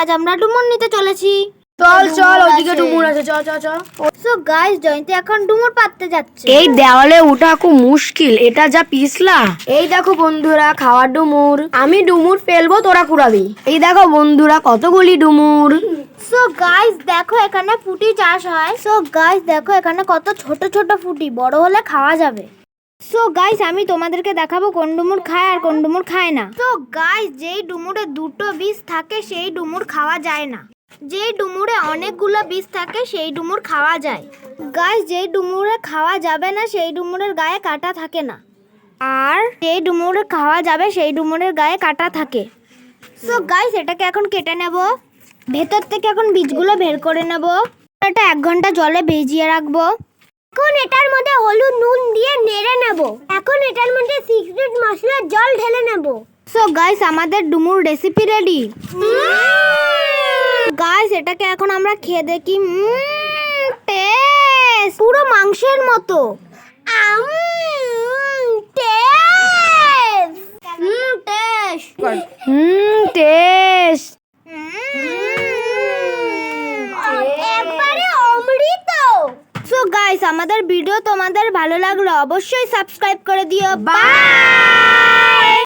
আজ আমরা ডুমুর নিতে চলেছি। চল চল ওদিকে ডুমুর আছে চল চল চল। সো গাইস জয়ন্তী এখন ডুমুর পাততে যাচ্ছে। এই দেওয়ালে ওঠা খুব মুশকিল এটা যা পিছলা। এই দেখো বন্ধুরা খাওয়ার ডুমুর। আমি ডুমুর ফেলব তোরা কুড়াবি। এই দেখো বন্ধুরা কতগুলি ডুমুর। সো গাইস দেখো এখানে ফুটি চাষ হয়। সো গাইস দেখো এখানে কত ছোট ছোট ফুটি বড় হলে খাওয়া যাবে। সো গাইস আমি তোমাদেরকে দেখাবো কোন ডুমুর খায় আর কোন ডুমুর খায় না। সো গাইস যেই ডুমুরে দুটো বীজ থাকে, সেই ডুমুর খাওয়া যায় না। যেই ডুমুরে অনেকগুলো বীজ থাকে, সেই ডুমুর খাওয়া যায়। গাইস যেই ডুমুরে খাওয়া যাবে না, সেই ডুমুরের গায়ে কাটা থাকে না। আর যেই ডুমুরে খাওয়া যাবে, সেই ডুমুরের গায়ে কাটা থাকে। সো গাইস এটাকে এখন কেটে নেব। ভেতর থেকে এখন বীজগুলো বের করে নেব। এটা এক ঘণ্টা জলে ভিজিয়ে রাখব। এখন এটার মধ্যে হলুদ নুন দিয়ে নেড়ে নেব। এখন এটার মধ্যে সিক্রেট মশলার জল ঢেলে নেব। সো গাইস আমাদের ডুমুর রেসিপি রেডি গাইস এটাকে এখন আমরা খেয়ে দেখি। টেস্ট পুরো মাংসের মতো। টেস্ট টেস্ট হুম টেস্ট গাইস আমাদের ভিডিও তোমাদের ভালো লাগল অবশ্যই সাবস্ক্রাইব করে দিও। বাই